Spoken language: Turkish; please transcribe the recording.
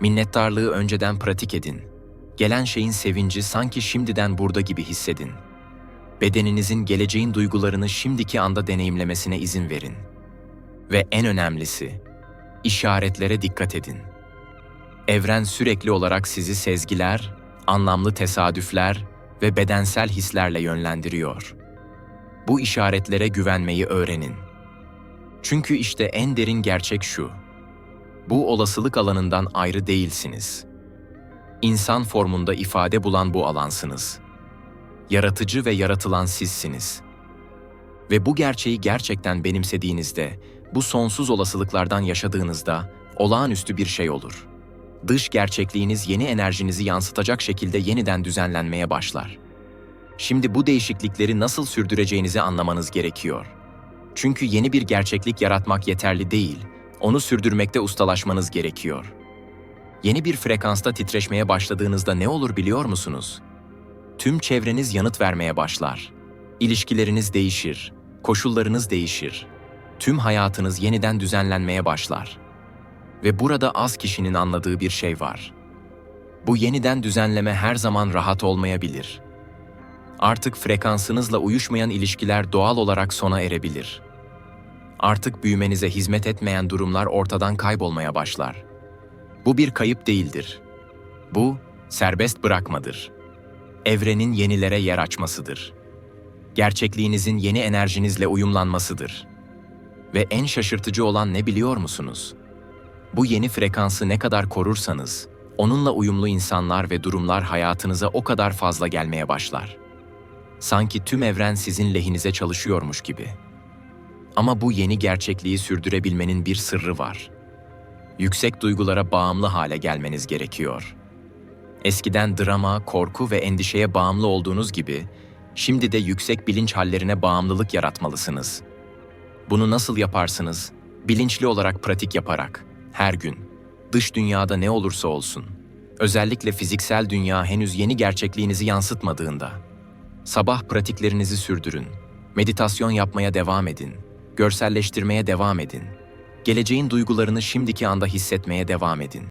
Minnettarlığı önceden pratik edin. Gelen şeyin sevinci sanki şimdiden burada gibi hissedin. Bedeninizin geleceğin duygularını şimdiki anda deneyimlemesine izin verin. Ve en önemlisi, işaretlere dikkat edin. Evren sürekli olarak sizi sezgiler, anlamlı tesadüfler ve bedensel hislerle yönlendiriyor. Bu işaretlere güvenmeyi öğrenin. Çünkü işte en derin gerçek şu. Bu olasılık alanından ayrı değilsiniz. İnsan formunda ifade bulan bu alansınız. Yaratıcı ve yaratılan sizsiniz. Ve bu gerçeği gerçekten benimsediğinizde, bu sonsuz olasılıklardan yaşadığınızda olağanüstü bir şey olur. Dış gerçekliğiniz yeni enerjinizi yansıtacak şekilde yeniden düzenlenmeye başlar. Şimdi bu değişiklikleri nasıl sürdüreceğinizi anlamanız gerekiyor. Çünkü yeni bir gerçeklik yaratmak yeterli değil, onu sürdürmekte ustalaşmanız gerekiyor. Yeni bir frekansta titreşmeye başladığınızda ne olur biliyor musunuz? Tüm çevreniz yanıt vermeye başlar. İlişkileriniz değişir, koşullarınız değişir. Tüm hayatınız yeniden düzenlenmeye başlar. Ve burada az kişinin anladığı bir şey var. Bu yeniden düzenleme her zaman rahat olmayabilir. Artık frekansınızla uyuşmayan ilişkiler doğal olarak sona erebilir. Artık büyümenize hizmet etmeyen durumlar ortadan kaybolmaya başlar. Bu bir kayıp değildir. Bu serbest bırakmadır. Evrenin yenilere yer açmasıdır. Gerçekliğinizin yeni enerjinizle uyumlanmasıdır. Ve en şaşırtıcı olan ne biliyor musunuz? Bu yeni frekansı ne kadar korursanız, onunla uyumlu insanlar ve durumlar hayatınıza o kadar fazla gelmeye başlar. Sanki tüm evren sizin lehinize çalışıyormuş gibi. Ama bu yeni gerçekliği sürdürebilmenin bir sırrı var. Yüksek duygulara bağımlı hale gelmeniz gerekiyor. Eskiden drama, korku ve endişeye bağımlı olduğunuz gibi, şimdi de yüksek bilinç hallerine bağımlılık yaratmalısınız. Bunu nasıl yaparsınız? Bilinçli olarak pratik yaparak, her gün, dış dünyada ne olursa olsun, özellikle fiziksel dünya henüz yeni gerçekliğinizi yansıtmadığında, sabah pratiklerinizi sürdürün, meditasyon yapmaya devam edin, görselleştirmeye devam edin, geleceğin duygularını şimdiki anda hissetmeye devam edin.